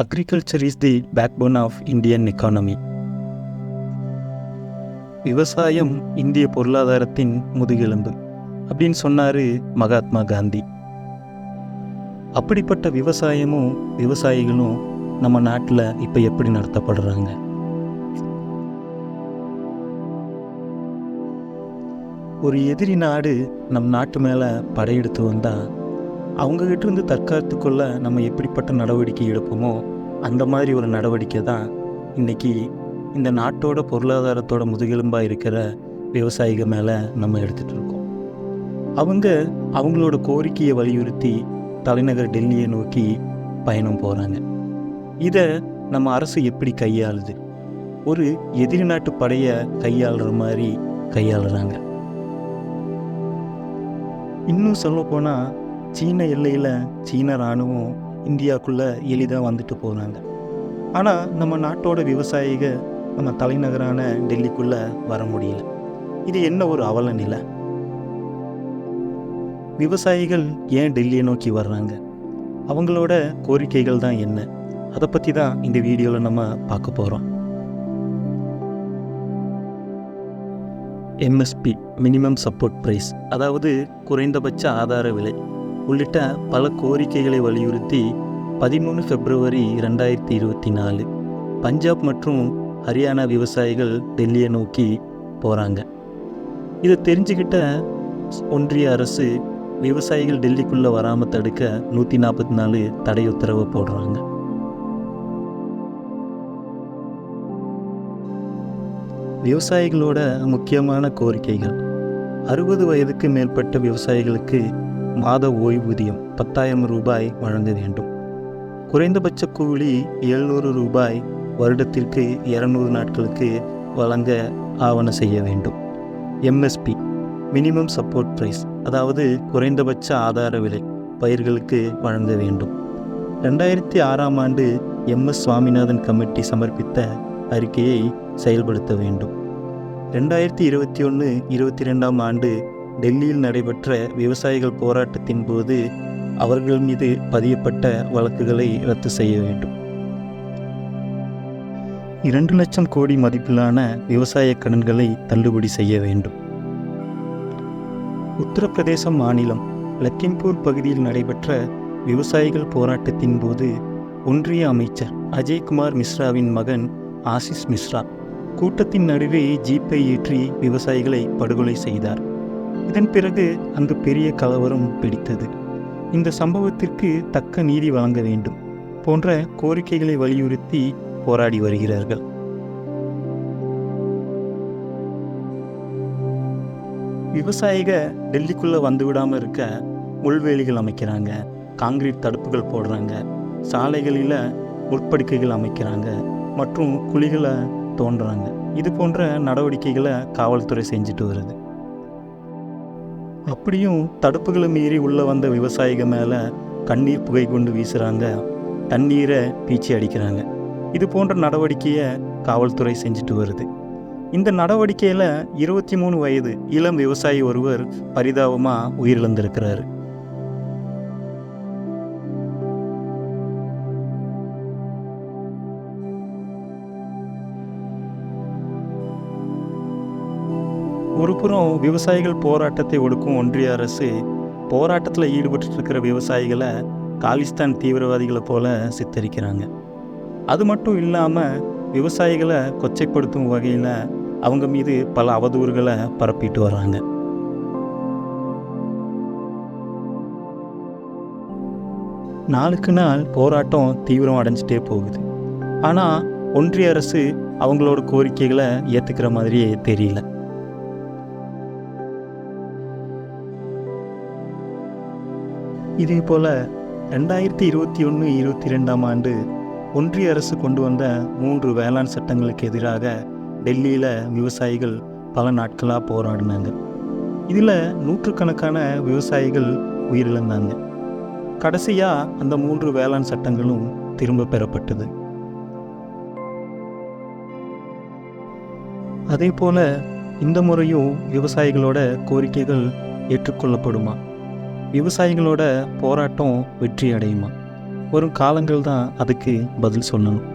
Agriculture is the backbone of Indian economy விவசாயம் இந்திய பொருளாதாரத்தின் முதுகெலும்பு அப்படின்னு சொன்னார் மகாத்மா காந்தி. அப்படிப்பட்ட விவசாயமும் விவசாயிகளும் நம்ம நாட்டில் இப்போ எப்படி நடத்தப்படுறாங்க? ஒரு எதிரி நாடு நம் நாட்டு மேலே படையெடுத்து வந்தால் அவங்ககிட்ட இருந்து தற்காத்துக்குள்ள நம்ம எப்படிப்பட்ட நடவடிக்கை எடுப்போமோ அந்த மாதிரி ஒரு நடவடிக்கை தான் இன்றைக்கி இந்த நாட்டோட பொருளாதாரத்தோட முதுகெலும்பாக இருக்கிற விவசாயிகள் மேலே நம்ம எடுத்துகிட்டு இருக்கோம். அவங்க அவங்களோட கோரிக்கையை வலியுறுத்தி தலைநகர் டெல்லியை நோக்கி பயணம் போகிறாங்க இதை நம்ம அரசு எப்படி கையாளுது? ஒரு எதிரி நாட்டு படையை கையாளுற மாதிரி கையாளுறாங்க. இன்னும் சொல்லப்போனால் சீன எல்லையில் சீன இராணுவம் இந்தியாவுக்குள்ளே எளிதாக வந்துட்டு போகிறாங்க ஆனால் நம்ம நாட்டோட விவசாயிக நம்ம தலைநகரான டெல்லிக்குள்ளே வர முடியல. இது என்ன ஒரு அவல நிலை? விவசாயிகள் ஏன் டெல்லியை நோக்கி வர்றாங்க? அவங்களோட கோரிக்கைகள் தான் என்ன? அதை பற்றி தான் இந்த வீடியோவில் நம்ம பார்க்க போகிறோம் எம்எஸ்பி மினிமம் சப்போர்ட் ப்ரைஸ் அதாவது குறைந்தபட்ச ஆதார விலை. உள்ளிட்ட பல கோரிக்கைகளை வலியுறுத்தி பதிமூணு பிப்ரவரி ரெண்டாயிரத்தி இருபத்தி நாலு பஞ்சாப் மற்றும் ஹரியானா விவசாயிகள் டெல்லியை நோக்கி போகிறாங்க இதை தெரிஞ்சுக்கிட்ட ஒன்றிய அரசு விவசாயிகள் டெல்லிக்குள்ளே வராமல் தடுக்க நூற்றி நாற்பத்தி நாலு தடை உத்தரவு போடுறாங்க. விவசாயிகளோட முக்கியமான கோரிக்கைகள். அறுபது வயதுக்கு மேற்பட்ட விவசாயிகளுக்கு மாத ஓய்வூதியம் பத்தாயிரம் ரூபாய் வழங்க வேண்டும். குறைந்தபட்ச கூலி எழுநூறு ரூபாய் வருடத்திற்கு இரநூறு நாட்களுக்கு வழங்க ஆவண செய்ய வேண்டும். எம்எஸ்பி மினிமம் சப்போர்ட் ப்ரைஸ் அதாவது குறைந்தபட்ச ஆதார விலை பயிர்களுக்கு வழங்க வேண்டும். ரெண்டாயிரத்தி ஆறாம் ஆண்டு எம்எஸ் சுவாமிநாதன் கமிட்டி சமர்ப்பித்த அறிக்கையை செயல்படுத்த வேண்டும். ரெண்டாயிரத்தி இருபத்தி ஒன்று இருபத்தி ரெண்டாம் ஆண்டு டெல்லியில் நடைபெற்ற விவசாயிகள் போராட்டத்தின் போது அவர்கள் மீது பதியப்பட்ட வழக்குகளை ரத்து செய்ய வேண்டும். இரண்டு லட்சம் கோடி மதிப்பிலான விவசாய கடன்களை தள்ளுபடி செய்ய வேண்டும். உத்தரப்பிரதேசம் மாநிலம் லக்கிம்பூர் பகுதியில் நடைபெற்ற விவசாயிகள் போராட்டத்தின் போது ஒன்றிய அமைச்சர் அஜய்குமார் மிஸ்ராவின் மகன் ஆசிஸ் மிஸ்ரா கூட்டத்தின் நடுவே ஜீப்பை ஏற்றி விவசாயிகளை படுகொலை செய்தார். இதன் பிறகு அங்கு பெரிய கலவரம் பிடித்தது. இந்த சம்பவத்திற்கு தக்க நீதி வழங்க வேண்டும் போன்ற கோரிக்கைகளை வலியுறுத்தி போராடி வருகிறார்கள். விவசாயிக டெல்லிக்குள்ளே வந்துவிடாமல் இருக்க முள்வேலிகள் அமைக்கிறாங்க காங்கிரீட் தடுப்புகள் போடுறாங்க சாலைகளில் முற்படுக்கைகள் அமைக்கிறாங்க மற்றும் குழிகளை தோன்றுறாங்க இது போன்ற நடவடிக்கைகளை காவல்துறை செஞ்சுட்டு வருது. அப்படியும் தடுப்புகளை மீறி உள்ளே வந்த விவசாயிகள் மேலே கண்ணீர் புகை கொண்டு வீசுகிறாங்க தண்ணீரை பீச்சி அடிக்கிறாங்க. இது போன்ற நடவடிக்கையை காவல்துறை செஞ்சுட்டு வருது. இந்த நடவடிக்கையில் இருபத்தி மூணு வயது இளம் விவசாயி ஒருவர் பரிதாபமாக உயிரிழந்திருக்கிறாரு. ஒருபுறம் விவசாயிகள் போராட்டத்தை ஒடுக்கும் ஒன்றிய அரசு போராட்டத்தில் ஈடுபட்டு இருக்கிற விவசாயிகளை காலிஸ்தான் தீவிரவாதிகளை போல சித்தரிக்கிறாங்க. அது மட்டும் இல்லாமல் விவசாயிகளை கொச்சைப்படுத்தும் வகையில் அவங்க மீது பல அவதூறுகளை பரப்பிட்டு வராங்க நாளுக்கு நாள் போராட்டம் தீவிரம் அடைஞ்சிட்டே போகுது. ஆனால் ஒன்றிய அரசு அவங்களோட கோரிக்கைகளை ஏற்றுக்கிற மாதிரியே தெரியல. இதே போல் ரெண்டாயிரத்தி இருபத்தி ஒன்று இருபத்தி ரெண்டாம் ஆண்டு ஒன்றிய அரசு கொண்டு வந்த மூன்று வேளாண் சட்டங்களுக்கு எதிராக டெல்லியில் விவசாயிகள் பல நாட்களாக போராடினாங்க. இதில் நூற்றுக்கணக்கான விவசாயிகள் உயிரிழந்தாங்க. கடைசியாக அந்த மூன்று வேளாண் சட்டங்களும் திரும்ப பெறப்பட்டது. அதே போல் இந்த முறையும் விவசாயிகளோட கோரிக்கைகள் ஏற்றுக்கொள்ளப்படுமா? விவசாயிகளோட போராட்டம் வெற்றி அடையுமா வரும் காலங்கள் தான் அதுக்கு பதில் சொல்லணும்.